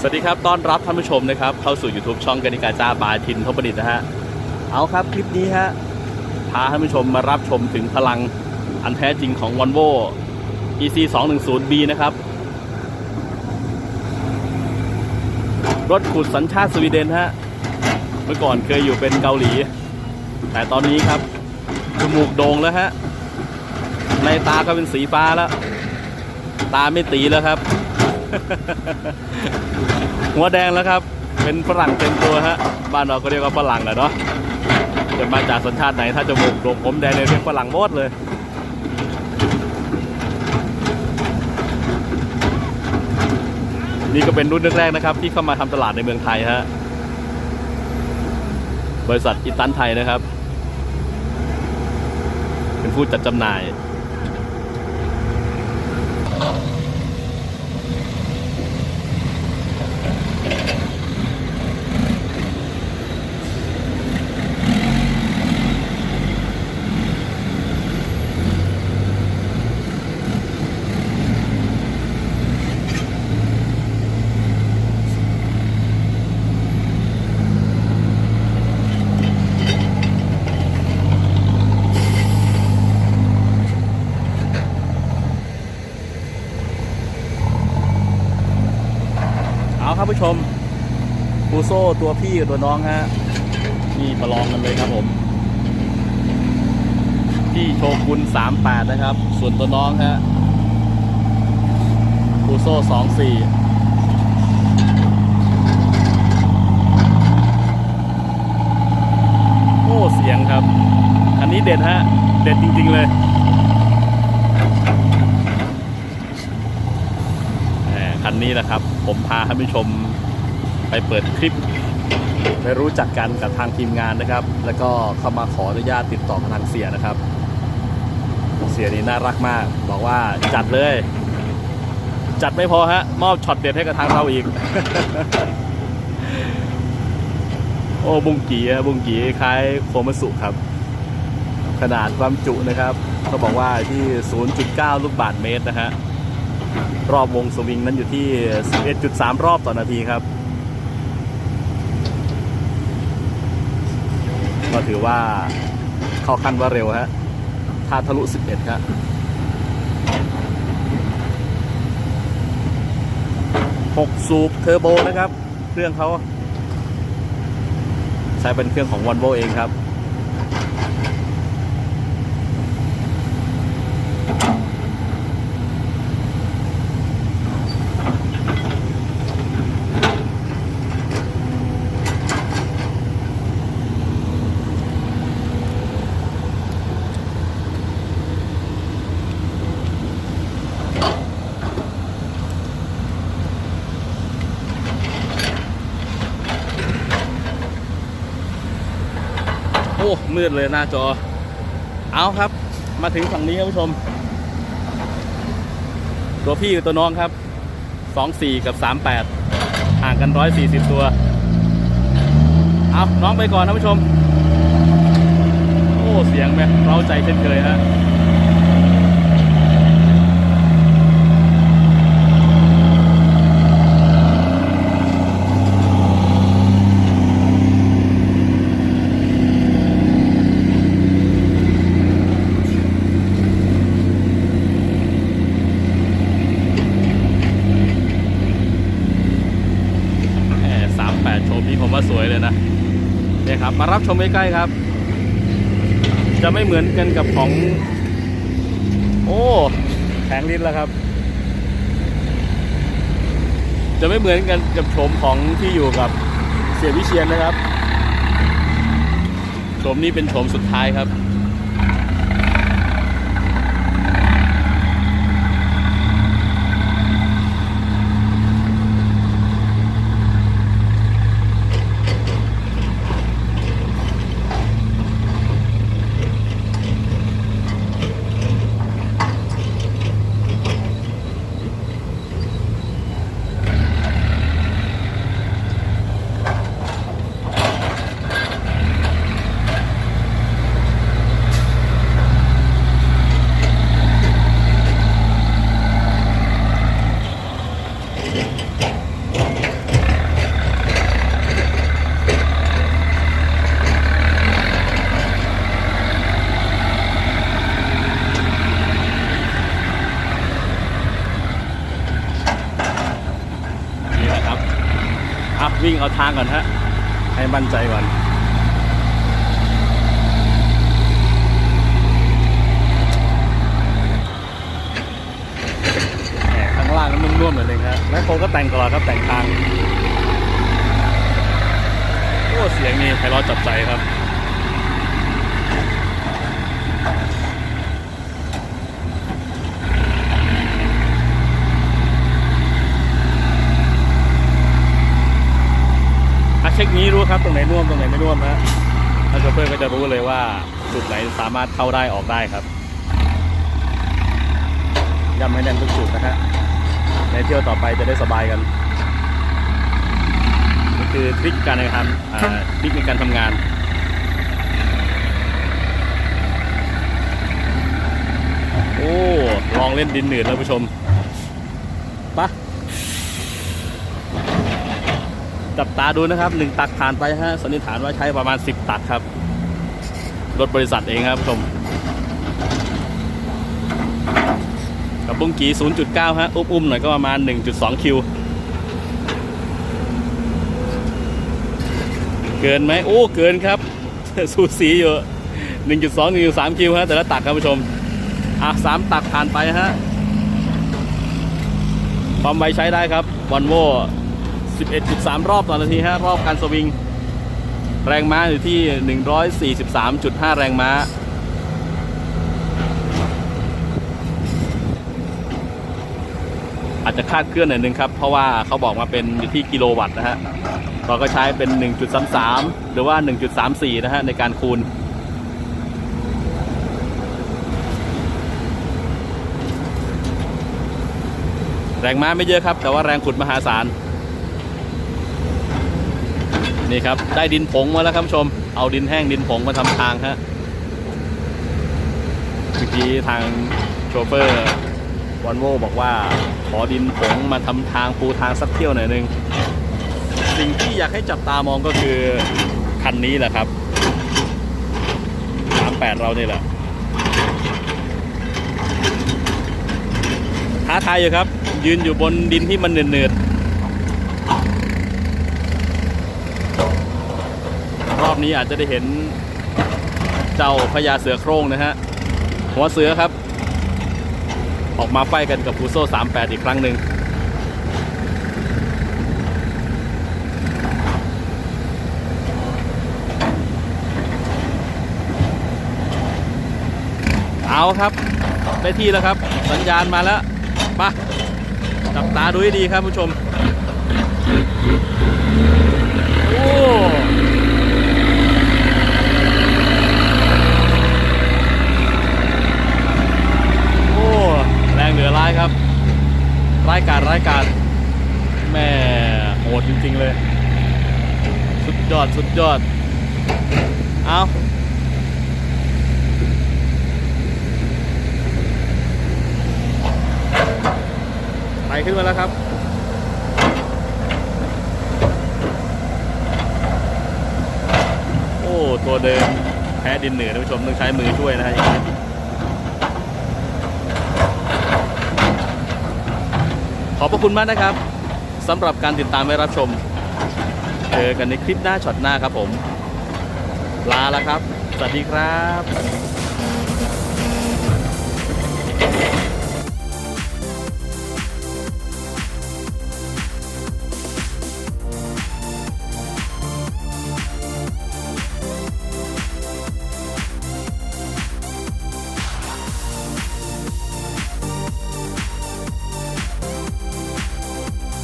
สวัสดีครับ ต้อนรับท่านผู้ชมนะครับ เข้าสู่ YouTube ช่องกนิกาจ้าบายทินทบดิตนะฮะ เอาครับคลิปนี้ฮะ พาท่านผู้ชมมารับชมถึงพลังอันแท้จริงของ Volvo EC 2 1 0 B นะครับ รถขุดสัญชาติสวีเดนฮะ เมื่อก่อนเคยอยู่เป็นเกาหลี แต่ตอนนี้ครับจมูกโด่งแล้วฮะ ในตาก็เป็นสีฟ้าแล้ว ตาไม่ตีแล้วครับ หัวแดงแล้วครับ เป็นฝรั่งเต็มตัวฮะ บ้านเราก็เรียกว่าฝรั่งอะเนาะ จะมาจากสัญชาติไหน ถ้าจมูกโด่งผมแดงเนี่ยเรียกฝรั่งหมดเลยนี่ก็เป็นรุ่นแรกๆนะครับ ที่เข้ามาทำตลาดในเมืองไทยฮะ บริษัทอิตันไทยนะครับ เป็นผู้จัดจำหน่าย ผู้ชมปูโซ่ตัวพี่กับตัวน้องฮะนี่ประลองกันเลยครับผมพี่โชกุน38นะครับ ส่วนตัวน้องฮะปูโซ่24โอ้เสียงครับ อันนี้เด็ดฮะ เด็ดจริง ๆ เลย แหมคั นนี้แหละครับ ผมพาท่านผู้ชมไปเปิดคลิป ไปรู้จักกันกับทางทีมงานนะครับ แล้วก็เข้ามาขออนุญาตติดต่อกับทางเสียนะครับ เสียนี่น่ารักมาก บอกว่าจัดเลย จัดไม่พอฮะมอบช็อตเด็ดให้กับทางเราอีก โอ้บุงกีบุงกีคล้ายโคมัสุครับ ขนาดความจุนะครับเขาบอกว่าที่ 0.9 ลูกบาทเมตรนะฮะ รอบวงสวิงนั้นอยู่ที่ 11.3 รอบต่อนาทีครับ ก็ถือว่าเข้าขั้นว่าเร็วฮะถ้าทะลุ 11 ครับ6สูบเทอร์โบนะครับ เครื่องเขาใช้เป็นเครื่องของ v o l v o เองครับ โอ้ มืดเลยหน้าจอ เอาครับ มาถึงฝั่งนี้ครับผู้ชม ตัวพี่กับตัวน้องครับ 24 กับ 38 ห่างกัน 140 ตัว เอาน้องไปก่อนนะผู้ชม โอ้ เสียงแบบเราใจเช่นเคยฮะ แหมสามแปดชมนี้ผมว่าสวยเลยนะเนี่ยครับ มารับชมใกล้ๆครับ จะไม่เหมือนกันกับของ โอ้แผงลิ้นแล้วครับ จะไม่เหมือนกันกับโฉมของที่อยู่กับเสียวิเชียนนะครับโฉมนี้เป็นโฉมสุดท้ายครับ โาทางก่อนฮะ ให้มั่นใจก่อนแข้างล่างนั้นนุ่มๆหน่อยนึงครับแม่โคก็แต่งก่อนครับแต่งทางโอ้เสียงนี่ไพเราะจับใจครับ เช็คนี้รู้ครับตรงไหนน่วมตรงไหนไม่น่วมนะถ้าโชเฟอร์ก็จะรู้เลยว่าจุดไหนสามารถเข้าได้ออกได้ครับย้ำให้แน่นทุกจุดนะฮะในเที่ยวต่อไปจะได้สบายกันนี่คือทริคการในการอ่าทริคในการทำงานโอ้ลองเล่นดินหนืดแล้วผู้ชมไปะ จับตาดูนะครับหนึ่งตักผ่านไปฮะสันนิษฐานว่าใช้ประมาณ 10 ตักครับ รถบริษัทเองครับผู้ชมกับบุ้งกี 0.9 ฮะ อุ้มๆหน่อยก็ประมาณ 1.2 คิว เกินไหมโอ้ เกินครับ สูสีอยู่ 1.2 1.3 คิวฮะ แต่ละตักครับผู้ชม อะสามตักผ่านไปฮะ ความไวใช้ได้ครับวอลโว 11.3 รอบต่อนาทีฮะรอบการสวิง แรงม้าอยู่ที่ 143.5 แรงม้าอาจจะคาดเคลื่อนหน่อยนึงครับ เพราะว่าเขาบอกมาเป็นอยู่ที่กิโลวัตต์นะฮะเราก็ใช้เป็น 1.33 หรือว่า 1.34 นะฮะ ในการคูณ แรงม้าไม่เยอะครับ แต่ว่าแรงขุดมหาศาล นี่ครับ ได้ดินผงมาแล้วครับชม เอาดินแห้งดินผงมาทำทางฮะเมื่อกี้ทางโชเฟอร์วอนโวบอกว่าขอดินผงมาทำทางปูทางสักเที่ยวหน่อยหนึง สิ่งที่อยากให้จับตามองก็คือ คันนี้แหละครับ 38 เรานี่แหละท้าทายอยู่ครับ ยืนอยู่บนดินที่มันเหนืดๆ รอบนี้อาจจะได้เห็นเจ้าพญาเสือโคร่งนะฮะ หัวเสือครับ ออกมาไฟกันกับฟูโซ่ 38 อีกครั้งหนึ่งเอาครับ ได้ที่แล้วครับ สัญญาณมาแล้วไปะจับตาดูให้ดีครับผู้ชม โอ้โอ้แร งเหลือร้ายครับ ร้ายการร้ายการแม่โหดจริง ๆ เลย สุดยอดสุดยอด เอาไถขึ้นมาแล้วครับโอ้ ตัวเดิมแพ้ดินเหนือท่านผู้ชมต้องใช้มือช่วยนะฮะอย่างนี้ ขอบพระคุณมากนะครับสำหรับการติดตามและรับชม เจอกันในคลิปหน้าช็อตหน้าครับผม ลาแล้วครับ สวัสดีครับ